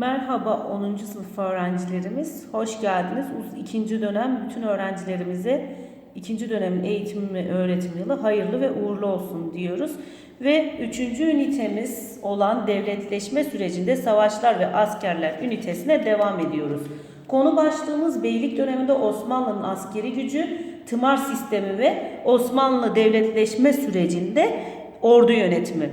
Merhaba 10. sınıf öğrencilerimiz. Hoş geldiniz. İkinci dönem bütün öğrencilerimize ikinci dönemin eğitim ve öğretim yılı hayırlı ve uğurlu olsun diyoruz. Ve üçüncü ünitemiz olan devletleşme sürecinde savaşlar ve askerler ünitesine devam ediyoruz. Konu başlığımız beylik döneminde Osmanlı'nın askeri gücü, tımar sistemi ve Osmanlı devletleşme sürecinde ordu yönetimi.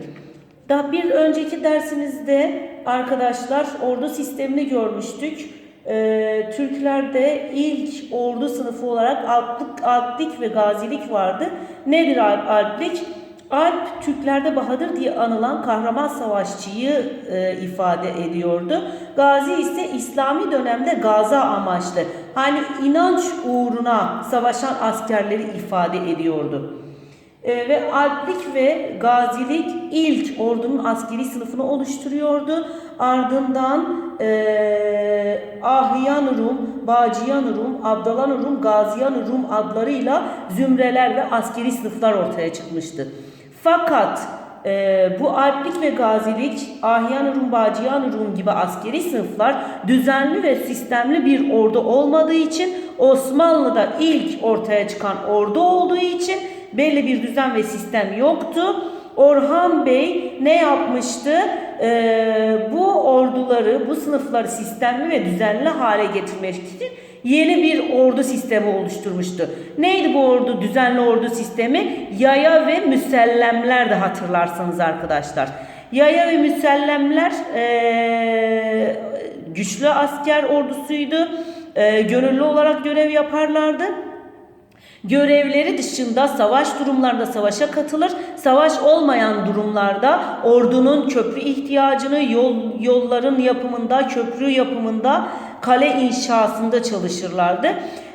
Daha bir önceki dersimizde arkadaşlar ordu sistemini görmüştük. Ee, Türklerde ilk ordu sınıfı olarak alplik, alplik ve gazilik vardı. Nedir alp, alplik? Alp Türklerde Bahadır diye anılan kahraman savaşçıyı e, ifade ediyordu. Gazi ise İslami dönemde gaza amaçlı. Hani inanç uğruna savaşan askerleri ifade ediyordu. E, ve alplik ve gazilik ilk ordunun askeri sınıfını oluşturuyordu. Ardından e, Ahyan Rum, Baciyan Rum, Abdalan Rum, Gaziyan Rum adlarıyla zümreler ve askeri sınıflar ortaya çıkmıştı. Fakat e, bu alplik ve gazilik, Ahyan Rum, Baciyan Rum gibi askeri sınıflar düzenli ve sistemli bir ordu olmadığı için Osmanlı'da ilk ortaya çıkan ordu olduğu için belli bir düzen ve sistem yoktu. Orhan Bey ne yapmıştı? Ee, bu orduları, bu sınıfları sistemli ve düzenli hale getirmek için yeni bir ordu sistemi oluşturmuştu. Neydi bu ordu, düzenli ordu sistemi? Yaya ve müsellemler de hatırlarsanız arkadaşlar. Yaya ve müsellemler ee, güçlü asker ordusuydu. Ee, gönüllü olarak görev yaparlardı. Görevleri dışında savaş durumlarında savaşa katılır. Savaş olmayan durumlarda ordunun köprü ihtiyacını, yol yolların yapımında, köprü yapımında, kale inşasında çalışırlardı.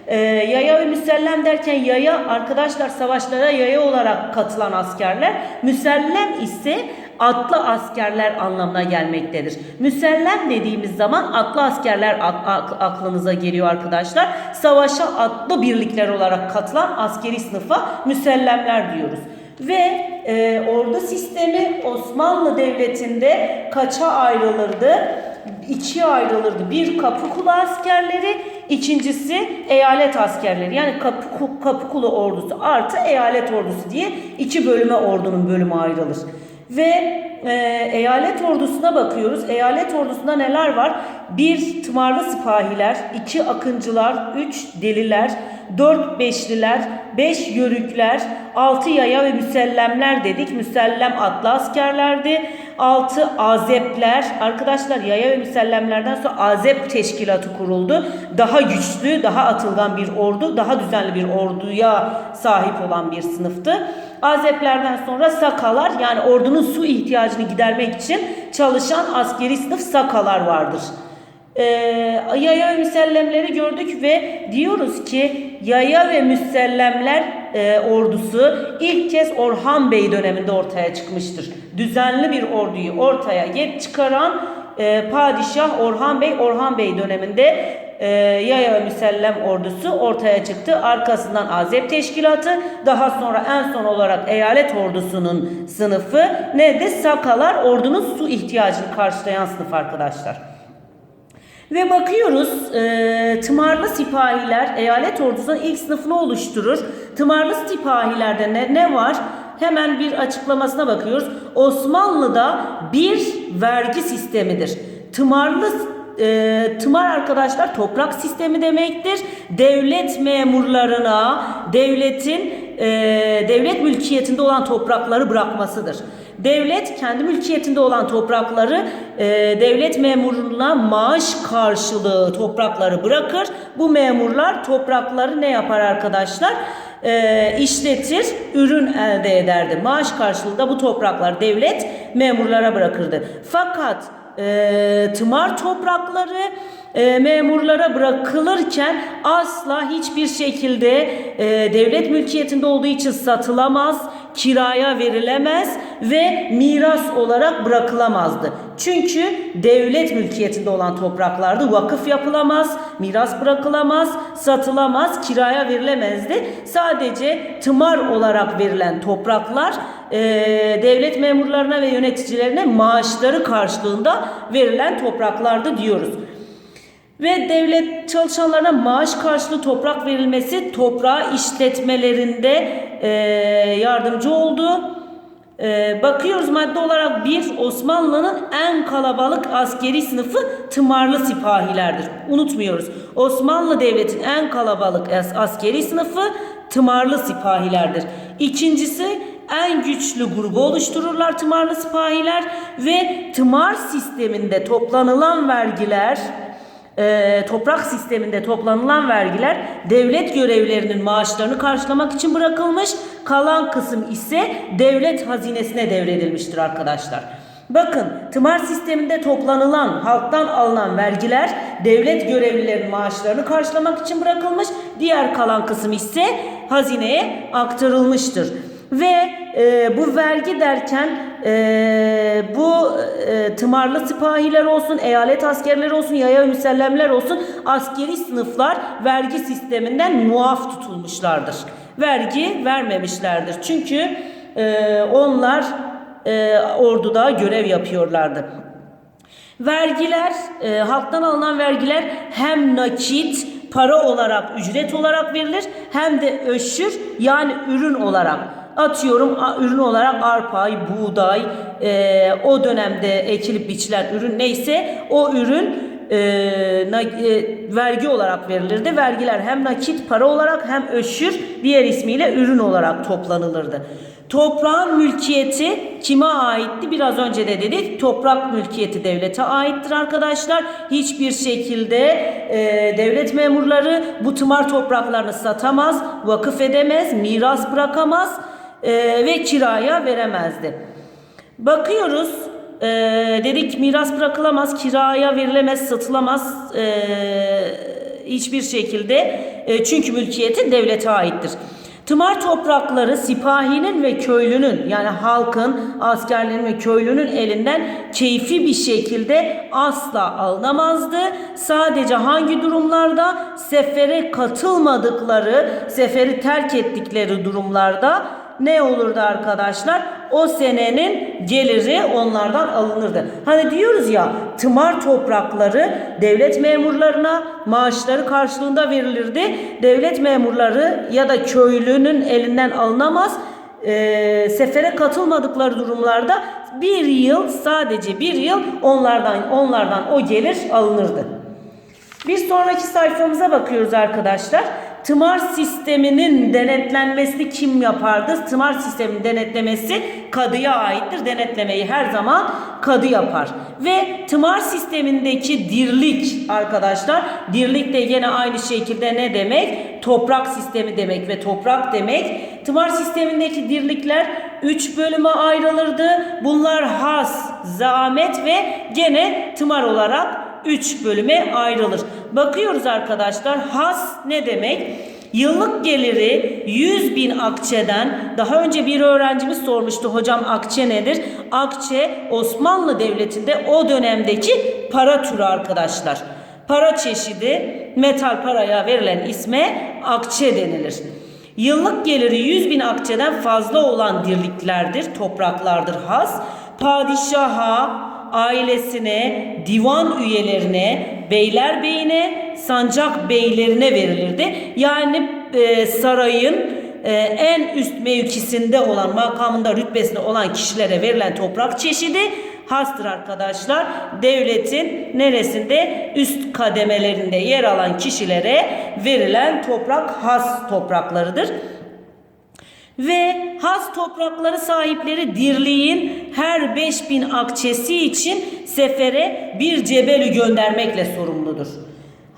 Ee, yaya ve müsellem derken yaya arkadaşlar savaşlara yaya olarak katılan askerler. Müsellem ise atlı askerler anlamına gelmektedir. Müsellem dediğimiz zaman atlı askerler ak- ak- aklınıza geliyor arkadaşlar. Savaşa atlı birlikler olarak katılan askeri sınıfa müsellemler diyoruz. Ve e, ordu sistemi Osmanlı Devleti'nde kaça ayrılırdı? İkiye ayrılırdı. Bir Kapıkulu askerleri, ikincisi eyalet askerleri. Yani Kapı, Kapıkulu ordusu artı eyalet ordusu diye iki bölüme ordunun bölümü ayrılır. Ve e, eyalet ordusuna bakıyoruz. Eyalet ordusunda neler var? Bir tımarlı sipahiler, iki akıncılar, üç deliler, dört beşliler, beş yörükler, altı yaya ve müsellemler dedik. Müsellem atlı askerlerdi. Altı azepler. Arkadaşlar yaya ve müsellemlerden sonra azep teşkilatı kuruldu. Daha güçlü, daha atılgan bir ordu, daha düzenli bir orduya sahip olan bir sınıftı. Azeplerden sonra Sakalar yani ordunun su ihtiyacını gidermek için çalışan askeri sınıf Sakalar vardır. Ee, yaya ve müsellemleri gördük ve diyoruz ki yaya ve müsellemler e, ordusu ilk kez Orhan Bey döneminde ortaya çıkmıştır. Düzenli bir orduyu ortaya çıkaran e, padişah Orhan Bey Orhan Bey döneminde e, yaya müsellem ordusu ortaya çıktı. Arkasından Azep Teşkilatı daha sonra en son olarak eyalet ordusunun sınıfı ne de Sakalar ordunun su ihtiyacını karşılayan sınıf arkadaşlar. Ve bakıyoruz e, tımarlı sipahiler eyalet ordusunun ilk sınıfını oluşturur. Tımarlı sipahilerde ne, ne var? Hemen bir açıklamasına bakıyoruz. Osmanlı'da bir vergi sistemidir. Tımarlı e, tımar arkadaşlar toprak sistemi demektir. Devlet memurlarına devletin e, devlet mülkiyetinde olan toprakları bırakmasıdır. Devlet kendi mülkiyetinde olan toprakları e, devlet memuruna maaş karşılığı toprakları bırakır. Bu memurlar toprakları ne yapar arkadaşlar? E, işletir, ürün elde ederdi. Maaş karşılığı da bu topraklar devlet memurlara bırakırdı. Fakat e, tımar toprakları e, memurlara bırakılırken asla hiçbir şekilde e, devlet mülkiyetinde olduğu için satılamaz, kiraya verilemez ve miras olarak bırakılamazdı. Çünkü devlet mülkiyetinde olan topraklardı. Vakıf yapılamaz, miras bırakılamaz, satılamaz, kiraya verilemezdi. Sadece tımar olarak verilen topraklar e, devlet memurlarına ve yöneticilerine maaşları karşılığında verilen topraklardı diyoruz. Ve devlet çalışanlarına maaş karşılığı toprak verilmesi toprağı işletmelerinde e, yardımcı oldu. E, bakıyoruz madde olarak bir Osmanlı'nın en kalabalık askeri sınıfı tımarlı sipahilerdir. Unutmuyoruz. Osmanlı Devleti'nin en kalabalık as- askeri sınıfı tımarlı sipahilerdir. İkincisi en güçlü grubu oluştururlar tımarlı sipahiler ve tımar sisteminde toplanılan vergiler e, toprak sisteminde toplanılan vergiler devlet görevlilerinin maaşlarını karşılamak için bırakılmış. Kalan kısım ise devlet hazinesine devredilmiştir arkadaşlar. Bakın tımar sisteminde toplanılan halktan alınan vergiler devlet görevlilerinin maaşlarını karşılamak için bırakılmış. Diğer kalan kısım ise hazineye aktarılmıştır. Ve e, bu vergi derken e, bu e, tımarlı sipahiler olsun, eyalet askerleri olsun, yaya müsellemler olsun askeri sınıflar vergi sisteminden muaf tutulmuşlardır. Vergi vermemişlerdir. Çünkü e, onlar e, orduda görev yapıyorlardı. Vergiler, e, halktan alınan vergiler hem nakit, para olarak, ücret olarak verilir hem de öşür yani ürün olarak. Atıyorum ürün olarak arpay, buğday, e, o dönemde ekilip biçilen ürün neyse o ürün e, na- e, vergi olarak verilirdi. Vergiler hem nakit para olarak hem öşür diğer ismiyle ürün olarak toplanılırdı. Toprağın mülkiyeti kime aitti? Biraz önce de dedik. Toprak mülkiyeti devlete aittir arkadaşlar. Hiçbir şekilde e, devlet memurları bu tımar topraklarını satamaz, vakıf edemez, miras bırakamaz e, ve kiraya veremezdi. Bakıyoruz. e, dedik miras bırakılamaz, kiraya verilemez, satılamaz e, hiçbir şekilde. E, çünkü mülkiyeti devlete aittir. Tımar toprakları sipahinin ve köylünün yani halkın, askerlerin ve köylünün elinden keyfi bir şekilde asla alınamazdı. Sadece hangi durumlarda sefere katılmadıkları, seferi terk ettikleri durumlarda ne olurdu arkadaşlar? O senenin geliri onlardan alınırdı. Hani diyoruz ya tımar toprakları devlet memurlarına maaşları karşılığında verilirdi. Devlet memurları ya da köylünün elinden alınamaz. Ee, sefere katılmadıkları durumlarda bir yıl sadece bir yıl onlardan onlardan o gelir alınırdı. Bir sonraki sayfamıza bakıyoruz arkadaşlar. Tımar sisteminin denetlenmesini kim yapardı? Tımar sisteminin denetlemesi kadıya aittir. Denetlemeyi her zaman kadı yapar. Ve tımar sistemindeki dirlik arkadaşlar, dirlik de yine aynı şekilde ne demek? Toprak sistemi demek ve toprak demek. Tımar sistemindeki dirlikler 3 bölüme ayrılırdı. Bunlar has, zahmet ve gene tımar olarak 3 bölüme ayrılır. Bakıyoruz arkadaşlar has ne demek? Yıllık geliri 100 bin akçeden daha önce bir öğrencimiz sormuştu hocam akçe nedir? Akçe Osmanlı Devleti'nde o dönemdeki para türü arkadaşlar. Para çeşidi metal paraya verilen isme akçe denilir. Yıllık geliri 100 bin akçeden fazla olan dirliklerdir, topraklardır has. Padişaha, ailesine, divan üyelerine, beylerbeyine, sancak beylerine verilirdi. Yani e, sarayın e, en üst mevkisinde olan, makamında rütbesinde olan kişilere verilen toprak çeşidi hastır arkadaşlar. Devletin neresinde? Üst kademelerinde yer alan kişilere verilen toprak has topraklarıdır. Ve has toprakları sahipleri dirliğin her 5000 akçesi için sefere bir cebelü göndermekle sorumludur.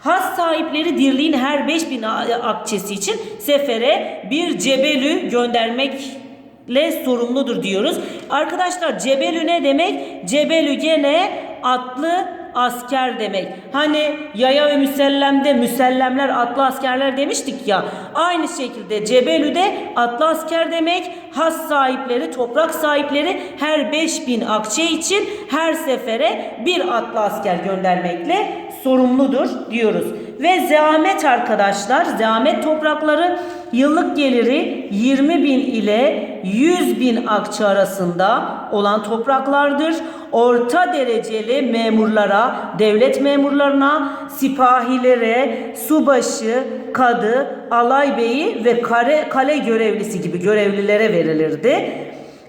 Has sahipleri dirliğin her 5000 akçesi için sefere bir cebelü göndermekle sorumludur diyoruz. Arkadaşlar cebelü ne demek? Cebelü gene atlı asker demek. Hani yaya ve müsellemde müsellemler atlı askerler demiştik ya. Aynı şekilde Cebelü'de atlı asker demek. Has sahipleri, toprak sahipleri her 5000 akçe için her sefere bir atlı asker göndermekle sorumludur diyoruz. Ve zahmet arkadaşlar, zahmet toprakları yıllık geliri 20 bin ile 100 bin akçe arasında olan topraklardır. Orta dereceli memurlara, devlet memurlarına, sipahilere, subaşı, kadı, alay beyi ve kare, kale görevlisi gibi görevlilere verilirdi.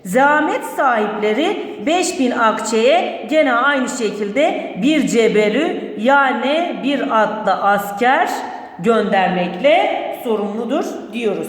Zahmet sahipleri 5000 akçeye gene aynı şekilde bir cebelü yani bir atlı asker göndermekle sorumludur diyoruz.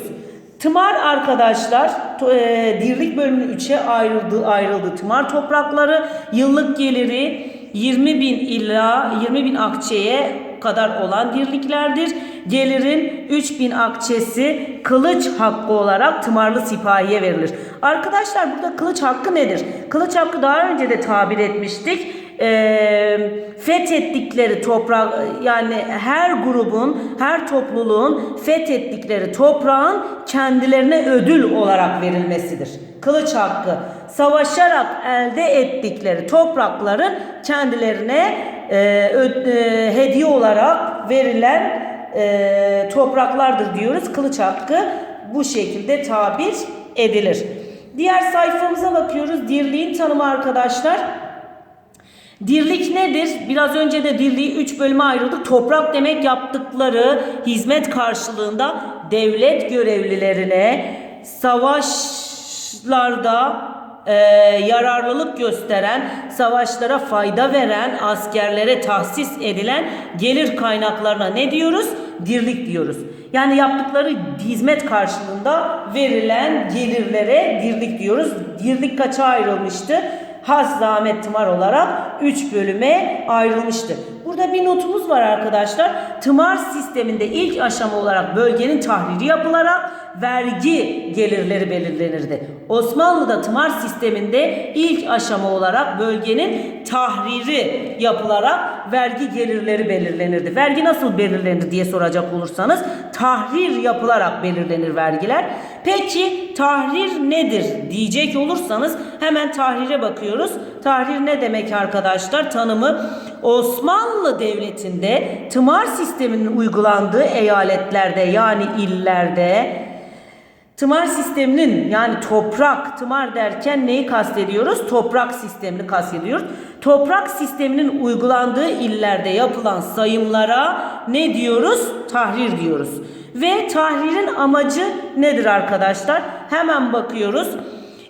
Tımar arkadaşlar e, dirlik bölümünün 3'e ayrıldı, ayrıldı. Tımar toprakları yıllık geliri 20 bin ila 20 bin akçeye kadar olan dirliklerdir. Gelirin 3000 akçesi kılıç hakkı olarak tımarlı sipahiye verilir. Arkadaşlar burada kılıç hakkı nedir? Kılıç hakkı daha önce de tabir etmiştik e, fethettikleri toprak yani her grubun, her topluluğun fethettikleri toprağın kendilerine ödül olarak verilmesidir. Kılıç hakkı savaşarak elde ettikleri toprakların kendilerine e, e, hediye olarak verilen e, topraklardır diyoruz. Kılıç hakkı bu şekilde tabir edilir. Diğer sayfamıza bakıyoruz. Dirliğin tanımı arkadaşlar. Dirlik nedir? Biraz önce de dirliği 3 bölüme ayrıldı. Toprak demek yaptıkları hizmet karşılığında devlet görevlilerine savaşlarda e, yararlılık gösteren, savaşlara fayda veren, askerlere tahsis edilen gelir kaynaklarına ne diyoruz? Dirlik diyoruz. Yani yaptıkları hizmet karşılığında verilen gelirlere dirlik diyoruz. Dirlik kaça ayrılmıştı? Has zahmet tımar olarak 3 bölüme ayrılmıştı. Burada bir notumuz var arkadaşlar. Tımar sisteminde ilk aşama olarak bölgenin tahriri yapılarak vergi gelirleri belirlenirdi. Osmanlı'da tımar sisteminde ilk aşama olarak bölgenin tahriri yapılarak vergi gelirleri belirlenirdi. Vergi nasıl belirlenir diye soracak olursanız tahrir yapılarak belirlenir vergiler. Peki tahrir nedir diyecek olursanız hemen tahrire bakıyoruz. Tahrir ne demek arkadaşlar? Tanımı Osmanlı Devleti'nde tımar sisteminin uygulandığı eyaletlerde yani illerde Tımar sisteminin yani toprak, tımar derken neyi kastediyoruz? Toprak sistemini kastediyoruz. Toprak sisteminin uygulandığı illerde yapılan sayımlara ne diyoruz? Tahrir diyoruz. Ve tahririn amacı nedir arkadaşlar? Hemen bakıyoruz.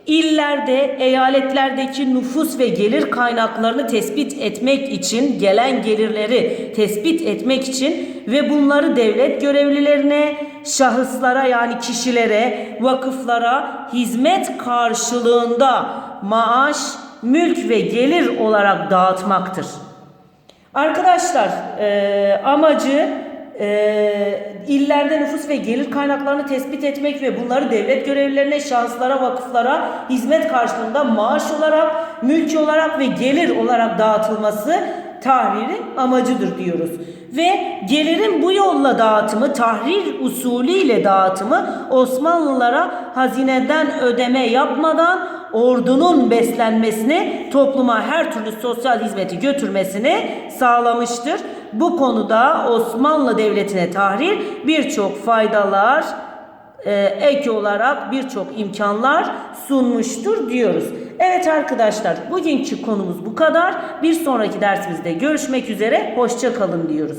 İllerde, eyaletlerdeki nüfus ve gelir kaynaklarını tespit etmek için, gelen gelirleri tespit etmek için ve bunları devlet görevlilerine, şahıslara yani kişilere, vakıflara hizmet karşılığında maaş, mülk ve gelir olarak dağıtmaktır. Arkadaşlar e, amacı e, illerde nüfus ve gelir kaynaklarını tespit etmek ve bunları devlet görevlilerine, şahıslara, vakıflara hizmet karşılığında maaş olarak, mülk olarak ve gelir olarak dağıtılması tahririn amacıdır diyoruz. Ve gelirin bu yolla dağıtımı, tahrir usulüyle dağıtımı Osmanlılara hazineden ödeme yapmadan ordunun beslenmesini, topluma her türlü sosyal hizmeti götürmesini sağlamıştır. Bu konuda Osmanlı Devleti'ne tahrir birçok faydalar, e, ek olarak birçok imkanlar sunmuştur diyoruz. Evet arkadaşlar bugünkü konumuz bu kadar. Bir sonraki dersimizde görüşmek üzere. Hoşça kalın diyoruz.